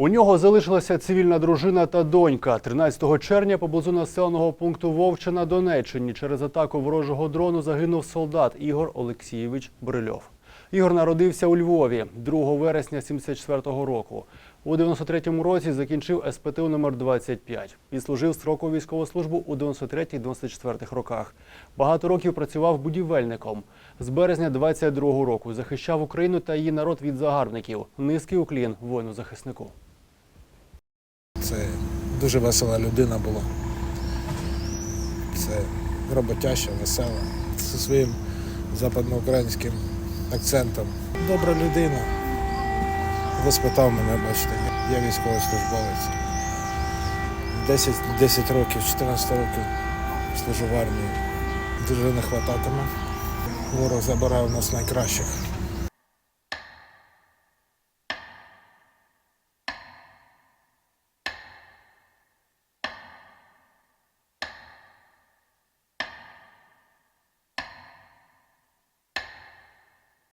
У нього залишилася цивільна дружина та донька. 13 червня поблизу населеного пункту Вовча на Донеччині через атаку ворожого дрону загинув солдат Ігор Олексійович Брильов. Ігор народився у Львові 2 вересня 74-го року. У 93-му році закінчив СПТУ номер 25 Відслужив строкову військову службу у 93-94 роках. Багато років працював будівельником. З березня 22-го року захищав Україну та її народ від загарбників. Низький уклін воїну-захиснику. Це дуже весела людина була. Це роботяща, весела, зі своїм западноукраїнським акцентом. Добра людина. Воспитав мене, бачите, я військовослужбовець. 10, 10 років, 14 років служу в армії. Дуже не хвататиме. Ворог забирав у нас найкращих.